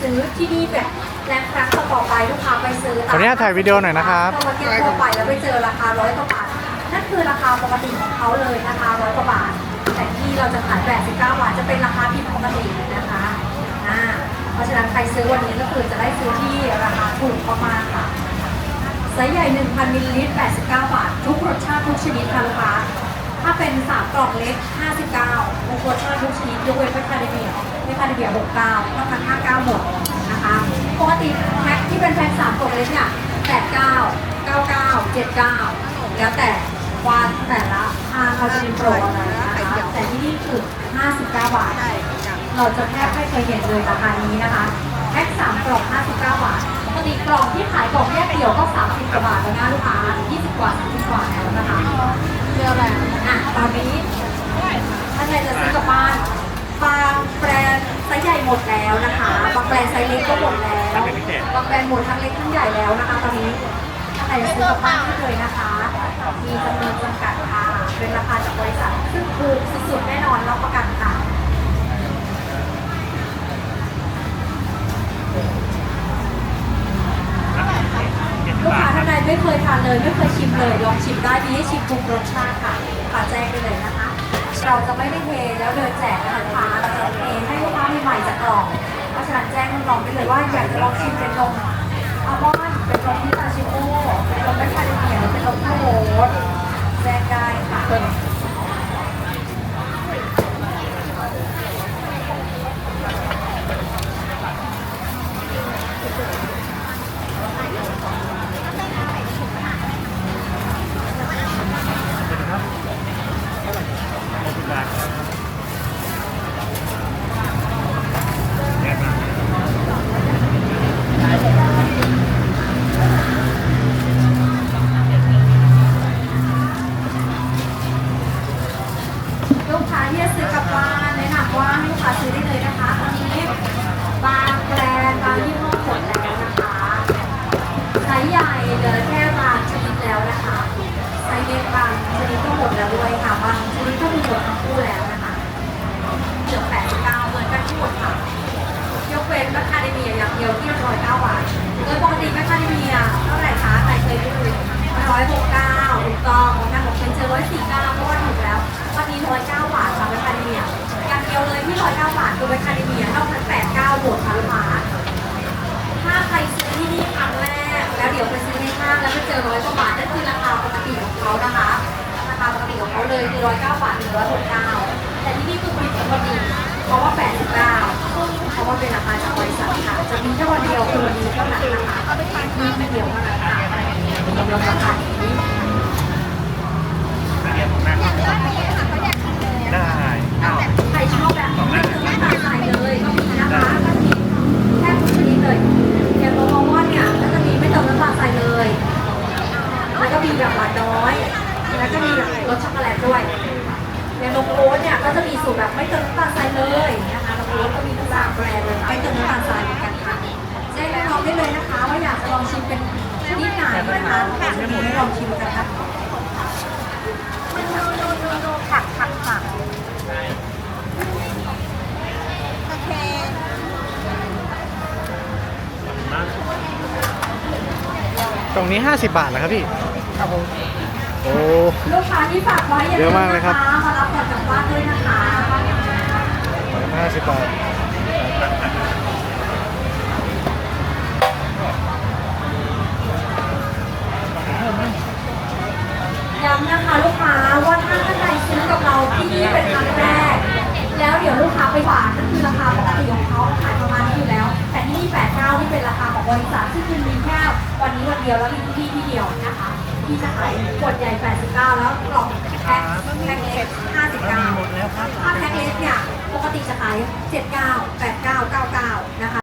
ซื้อที่นี่แบบและครั้งต่อๆไปลูกค้าไปซื้อขออนุญาตถ่ายวิดีโอหน่อยนะครับพอมาเที่ยวทั่วไปแล้วไปเจอราคาร้อยกว่าบาทนั่นคือราคาปกติของเขาเลยนะคะร้อยกว่าบาท แต่ที่เราจะขาย89บาทจะเป็นราคาผิดปกตินะคะอ่าเพราะฉะนั้นใครซื้อวันนี้ก็คือจะได้ซื้อที่ราคาถูกมากๆค่ะไซส์ใหญ่ 1,000มิลลิลิตร89 บาท ทุกรสชาติทุกชนิดค่ะลูกค้าถ้าเป็น3กล่องเล็ก 59 ทุกรสชาติทุกชนิดยกเว้นไม่คาเดเมียไม่คาเดเมีย69ต้องการ59หมดนะคะปกติแพ็คที่เป็นแพ็ค3กล่องเล็กเนี่ย89 99 79 แล้วแต่วันแต่ละห้างเขาจะมีโปรอะไรนะคะแต่ที่นี่คือ 59 บาท เราจะแทบไม่เคยเห็นเลยราคานี้นะคะแพ็ค3กล่อง 59 บาทปกติกล่องที่ขายกล่องแยกเดี่ยวก็ 30กว่าบาทแล้วนะลูกค้า 20 กว่า 30 กว่าแล้วนะคะเรือแบบอะตอนนี้ถ้า ใครจะซื้อกลับบ้านบางแบรนด์ไซส์ใหญ่หมดแล้วนะคะบางแบรนด์ไซส์เล็กก็หมดแล้วบางแบรนด์หมดทั้งเล็กทั้งใหญ่แล้วนะคะตอนนี้ถ้าใครจะซื้อกลับบ้านที่เลยนะคะ มีจำนวนจำกัดค่ะเป็นราคาจากบริษัทซึ่งถูกสุดๆแน่นอนรับประกันค่ะลูกค้าท่านใดไม่เคยทานเลยไม่เคยชิมเลยลองชิมได้มีให้ชิมทุกรสชาติค่ะขอแจ้งไปเลยนะคะ เราจะไม่ได้เทแล้วเดินแจกนะคะเราจะเทให้ลูกค้าใหม่ๆจากกล่อง เพราะฉะนั้นแจ้งน้องๆไปเลยว่าอยากจะลองชิมเป็นนม อยเจอร้อยสี่เก้าเพราะว่าถูกแล้ว วันนี้ร้อยเก้าบาทค่ะแมคคาเดเมียอย่างเดียวเลยที่ร้อยเก้าบาทคือแมคคาเดเมียนอกนั้นแปดเก้าบวกค่ะลูกค้าถ้าใครซื้อที่นี่ครั้งแรก แล้วเดี๋ยวไปซื้อในห้างแล้วไปเจอร้อยกว่าบาทนั่นคือราคาปกติของเขานะคะราคาปกติของเขาเลยคือร้อยเก้าบาทหรือร้อยหกเก้าแต่ที่นี่คือผลิตปกติเพราะว่าแปดสิบเก้าเพราะว่าเป็นราคาจากบริษัทค่ะจะมีแค่วันเดียวคือวันนี้เท่านั้นนะคะมีเดียวเท่านั้นค่ะกำลังราคานี้ ได้อ้าว ใครชอบแบบไม่ถึงไม่ตัดสายเลยก็มีนะคะก็มีแค่ทุกชนิดเลยอย่างตัวมอมอนเนี่ยก็จะมีไม่เติมน้ำตาลทรายเลย แล้วก็มีแบบหวานน้อย แล้วก็มีแบบ รสช็อกโกแลตด้วยอย่างนมโอ๊ตเนี่ยก็จะมีสูตรแบบไม่เติมน้ำตาลทรายเลยนะคะนมโอ๊ตก็มีทั้งสามแบรนด์เลยไม่เติมน้ำตาลทรายเหมือนกันค่ะแจ้งน้องๆได้เลยนะคะ ว่าอยากจะลองชิมเป็นชนิดไหนนะคะเราจะมีให้ลองชิมกันค่ะผักผักผักโอเคตรงนี้ 50 บาทแล้วครับพี่ ครับผม โอ้ ลูกค้าที่ฝากไว้อย่าเยลือะมมากเลยนะครัคะบ มารับก่อนกลับบ้านด้วยนะคะ50บาทย้ำนะคะลูกค้าว่าถ้าท่านใดซื้อกับเราที่นี่เป็นครั้งแรก แล้วเดี๋ยวลูกค้าไปหวานก็คือราคาปกติของเขาขายประมาณนี้อยู่แล้ว แต่ที่นี่89ที่เป็นราคาของบริษัทที่คือมีแค่วันนี้วันเดียวแล้วมีที่ที่เดียวนะคะที่จะขาย ขวดใหญ่89แล้วกล่องแพ็คแพ็คเล็ก59ถ้าแพ็คเล็กเนี่ยปกติจะขาย 79 89 99